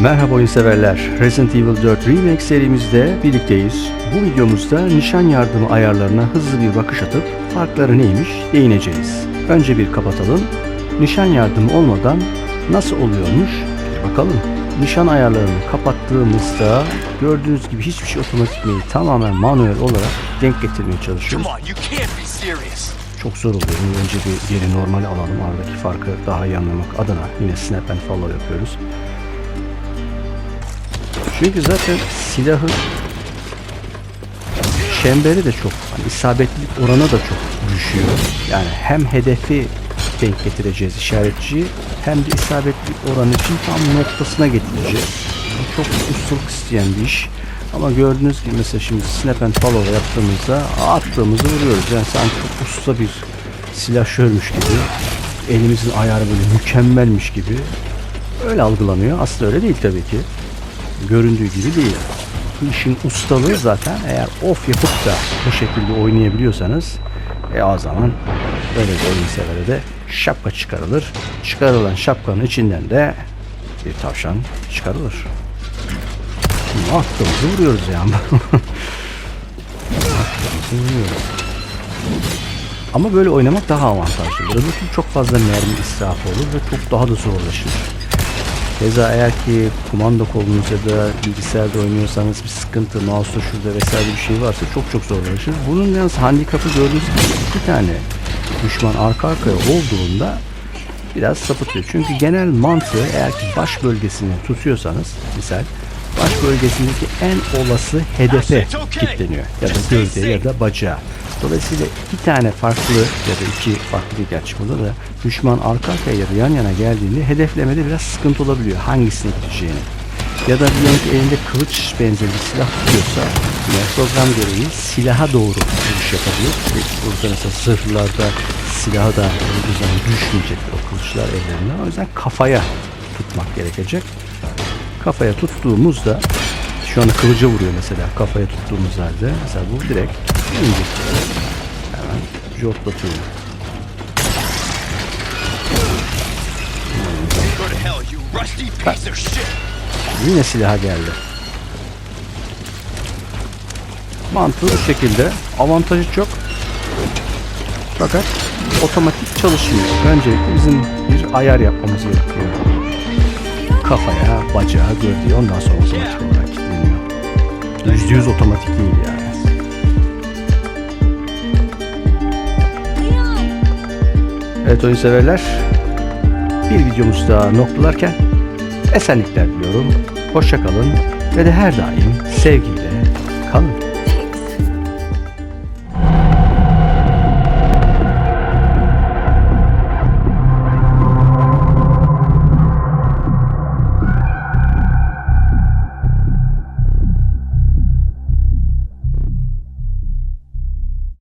Merhaba oyun severler. Resident Evil 4 Remake serimizde birlikteyiz. Bu videomuzda nişan yardımı ayarlarına hızlı bir bakış atıp farkları neymiş değineceğiz. Önce bir kapatalım. Nişan yardımı olmadan nasıl oluyormuş bir bakalım. Nişan ayarlarını kapattığımızda gördüğünüz gibi hiçbir şey otomatik değil. Tamamen manuel olarak denk getirmeye çalışıyoruz. Çok zor oluyor. Bunu Önce bir geri normal alalım. Aradaki farkı daha iyi anlamak adına yine snap and follow yapıyoruz. Çünkü zaten silahın çemberi de çok, hani isabetlilik oranı da çok düşüyor. Yani hem hedefi denk getireceğiz işaretçiyi hem de isabetlilik oranı için tam noktasına getireceğiz. Bu çok ustalık isteyen bir iş. Ama gördüğünüz gibi mesela şimdi snap and follow yaptığımızda attığımızı vuruyoruz. Yani sanki çok usta bir silahşörmüş gibi. Elimizin ayarı böyle mükemmelmiş gibi. Öyle algılanıyor. Aslında öyle değil tabii ki göründüğü gibi değil. Bu işin ustalığı zaten eğer off yapıp da bu şekilde oynayabiliyorsanız e o zaman öyle bir oyun severe de şapka çıkarılır. Çıkarılan şapkanın içinden de bir tavşan çıkarılır. Şimdi aklımızı vuruyoruz yani. aklımızı vuruyoruz. Ama böyle oynamak daha avantajlı. Öbür çok fazla mermi israfı olur ve çok daha da zorlaşır. Keza eğer ki kumanda kolunuz ya da bilgisayarda oynuyorsanız bir sıkıntı, mouse'da şurada vesaire bir şey varsa çok çok zorlaşır. Bunun yalnız handikapı gördüğünüz gibi iki tane düşman arka arkaya olduğunda biraz sapıtıyor. Çünkü genel mantığı eğer ki baş bölgesini tutuyorsanız misal baş bölgesindeki en olası hedefe kilitleniyor. Ya da gövde ya da bacağı. Dolayısıyla iki tane farklı ya da iki farklı değil gerçi burada da düşman arka arkaya ya da yan yana geldiğinde hedeflemede biraz sıkıntı olabiliyor. Hangisine gideceğini. Ya da ki elinde kılıç benzeri bir silah tutuyorsa yine program gereği silaha doğru vuruş yapabilir. Ve burada mesela zırhlarda silaha da vurduğu zaman düşmeyecek o kılıçlar ellerinden. O yüzden kafaya tutmak gerekecek. Kafaya tuttuğumuzda şu anda kılıca vuruyor mesela kafaya tuttuğumuz halde. Mesela bu direkt inecek. Shit. Yine silaha geldi. Mantığı bu şekilde. Avantajı çok. Fakat otomatik çalışmıyor. Öncelikle bizim bir ayar yapmamız gerekiyor. Kafaya, bacağa, gövdeye ondan sonra otomatik olarak kilitleniyor. Yüzde yüz otomatik değil yani. Evet oyun severler. Bir videomuzu daha noktalarken esenlikler diliyorum. Hoşça kalın ve de her daim sevgiyle kalın.